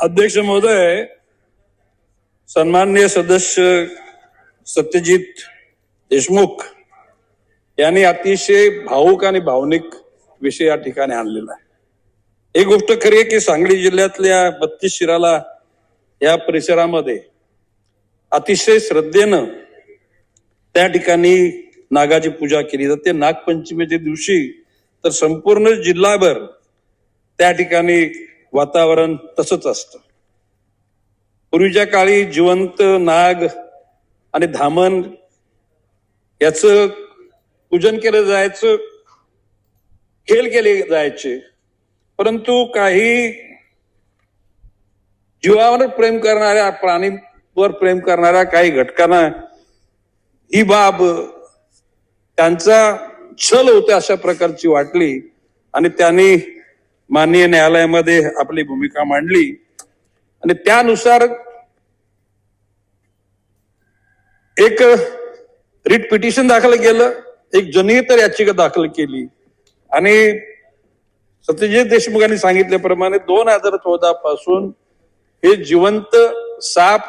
अध्यक्ष महोदय सन्माननीय सदस्य सत्यजित देशमुख यांनी अतिशय भावुक आणि भावनिक विषय या ठिकाणी आणलेला आहे. एक गोष्ट खरी आहे की सांगली जिल्ह्यातल्या बत्तीस शिराला या परिसरामध्ये अतिशय श्रद्धेनं त्या ठिकाणी नागाची पूजा केली जाते. नागपंचमीच्या दिवशी तर संपूर्ण जिल्हाभर त्या ठिकाणी वातावरण तसंच असतं. पूर्वीच्या काळी जिवंत नाग आणि धामण याच पूजन केलं जायचं खेळ केले जायचे परंतु काही जीवावर प्रेम करणाऱ्या प्राणीवर प्रेम करणाऱ्या काही घटकांना ही बाब त्यांचा छल होते अशा प्रकारची वाटली आणि त्यांनी माननीय न्यायालयामध्ये आपली भूमिका मांडली. आणि त्यानुसार एक रिट पिटिशन दाखल केलं एक जनहित याचिका दाखल केली. आणि सत्यजित देशमुखांनी सांगितल्याप्रमाणे दोन हजार चौदा पासून हे जिवंत साप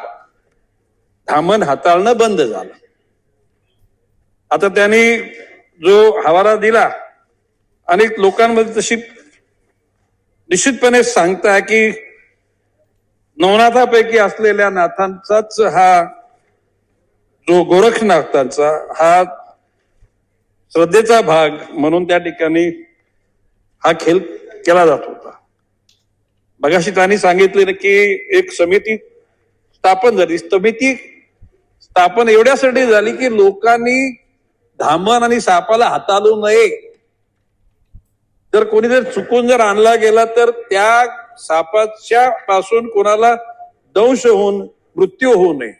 धामण हाताळणं बंद झालं. आता त्यांनी जो हवाला दिला अनेक लोकांमध्ये तशी निश्चितपणे सांगता की नवनाथापैकी असलेल्या नाथांचाच हा जो गोरखनाथांचा हा श्रद्धेचा भाग म्हणून त्या ठिकाणी हा खेळ केला जात होता. मगाशी त्यांनी सांगितले ना की एक समिती स्थापन झाली. समिती स्थापन एवढ्यासाठी झाली की लोकांनी धामण आणि सापाला हाताळू नये. जर कोणी जर चुकून जर आणला गेला तर त्या सापाच्या पासून कोणाला दंश होऊन मृत्यू होऊ नये.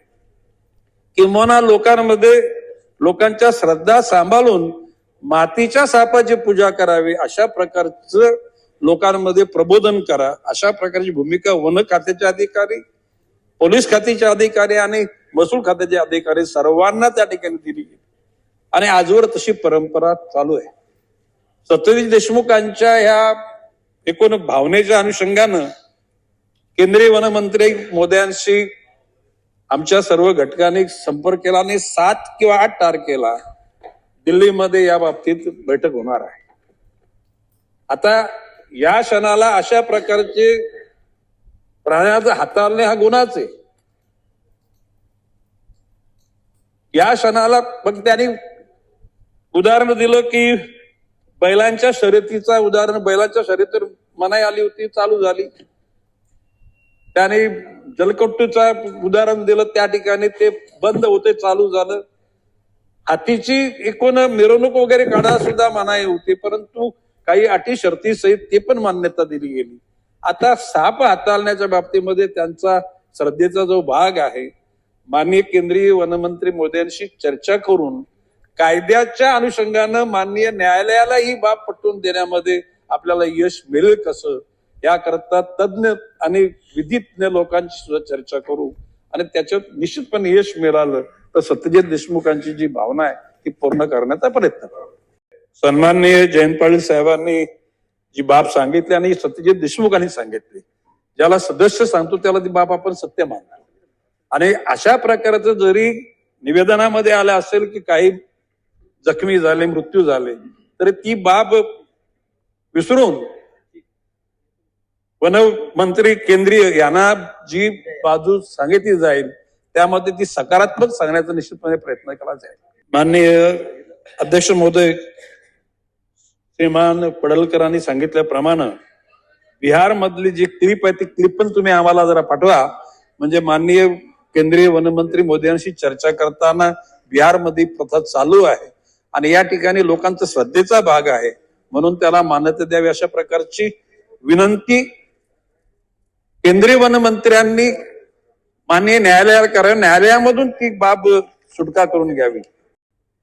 किंवा लोकांमध्ये लोकांच्या श्रद्धा सांभाळून मातीच्या सापाची पूजा करावी अशा प्रकारचं लोकांमध्ये प्रबोधन करा. अशा प्रकारची भूमिका वन खात्याचे अधिकारी पोलीस खात्याचे अधिकारी आणि महसूल खात्याचे अधिकारी सर्वांना त्या ठिकाणी दिली गेली. आणि आजवर तशी परंपरा चालू आहे. सत्यजित देशमुखांच्या ह्या एकूण भावनेच्या अनुषंगानं केंद्रीय वनमंत्री मोदयांशी आमच्या सर्व घटकांनी संपर्क केला आणि सात किंवा आठ तारखेला दिल्लीमध्ये या बाबतीत बैठक होणार आहे. आता या क्षणाला अशा प्रकारचे प्राण्याचं हाताळणे हा गुन्हाच आहे. या क्षणाला मग त्यांनी उदाहरण दिलं की बैलांच्या शर्यतीचा उदाहरण बैलांच्या शर्यतीवर मनाई आली होती चालू झाली. त्याने जलकट्टूचा उदाहरण दिलं त्या ठिकाणी ते बंद होते चालू झालं. हातीची एकूण मिरवणूक वगैरे काढा सुद्धा मनाई होती परंतु काही अटी शर्ती सहित ते पण मान्यता दिली गेली. आता साप हाताळण्याच्या बाबतीमध्ये त्यांचा श्रद्धेचा जो भाग आहे माननीय केंद्रीय वनमंत्री मोदयांशी चर्चा करून कायद्याच्या अनुषंगानं माननीय न्यायालयाला ही बाब पटवून देण्यामध्ये आपल्याला यश मिळेल कसं? याकरता तज्ज्ञ आणि विधिज्ञ लोकांची सुद्धा चर्चा करू आणि त्याच्यात निश्चितपणे यश मिळालं तर सत्यजित देशमुखांची जी भावना आहे ती पूर्ण करण्याचा प्रयत्न करा. सन्माननीय जयंत पाटील साहेबांनी जी बाब सांगितली आणि सत्यजित देशमुखांनी सांगितली ज्याला सदस्य सांगतो त्याला ती बाब आपण सत्य मानणार आणि अशा प्रकारचं जरी निवेदनामध्ये आलं असेल की काही जखमी झाले मृत्यू झाले. तर ती बाब विसरून वनमंत्री केंद्रीय यांना जी बाजू सांगितली जाईल त्यामध्ये ती सकारात्मक सांगण्याचा निश्चितपणे प्रयत्न केला जाईल. माननीय अध्यक्ष महोदय श्रीमान पडलकरांनी सांगितल्याप्रमाणे बिहार मधली जी क्लिप आहे ती क्लिप पण तुम्ही आम्हाला जरा पाठवा. म्हणजे माननीय केंद्रीय वनमंत्री मोदयांशी चर्चा करताना बिहारमध्ये प्रथा चालू आहे. आणि या ठिकाणी लोकांचा श्रद्धेचा भाग आहे. म्हणून त्याला मान्यता द्यावी अशा प्रकारची विनंती केंद्रीय वनमंत्र्यांनी माननीय न्यायालयाला करा न्यायालयामधून ती बाब सुटका करून घ्यावी.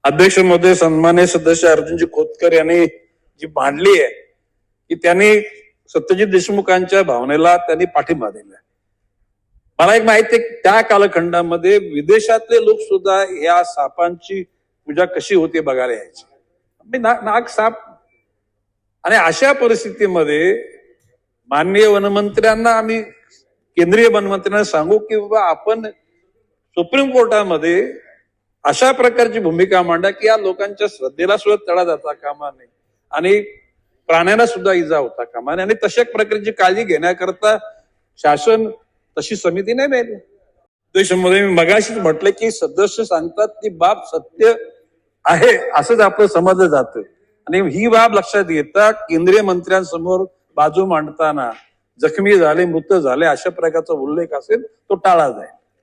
अध्यक्ष महोदय सन्मान्य सदस्य अर्जुनजी खोतकर यांनी जी मांडली आहे की त्यांनी सत्यजित देशमुखांच्या भावनेला त्यांनी पाठिंबा दिला मला एक माहिती आहे त्या कालखंडामध्ये विदेशातले लोक सुद्धा या सापांची पूजा कशी होते बघायला यायची. मी ना- नाक साप आणि अशा परिस्थितीमध्ये माननीय वनमंत्र्यांना आम्ही केंद्रीय वनमंत्र्यांना सांगू की बाबा आपण सुप्रीम कोर्टामध्ये अशा प्रकारची भूमिका मांडा की या लोकांच्या श्रद्धेला सुद्धा तडा जाता कामा नये. आणि प्राण्यांना सुद्धा इजा होता कामा नये. आणि तशा प्रकारची काळजी घेण्याकरता शासन तशी समिती नाही मिळाली देशामध्ये मी मगाशीच म्हटलं की सदस्य सांगतात ती बाब सत्य आहे असंच आपलं समजलं जातं. आणि ही बाब लक्षात घेता केंद्रीय मंत्र्यांसमोर बाजू मांडताना जखमी झाले मृत झाले अशा प्रकारचा उल्लेख असेल तो टाळा जाईल.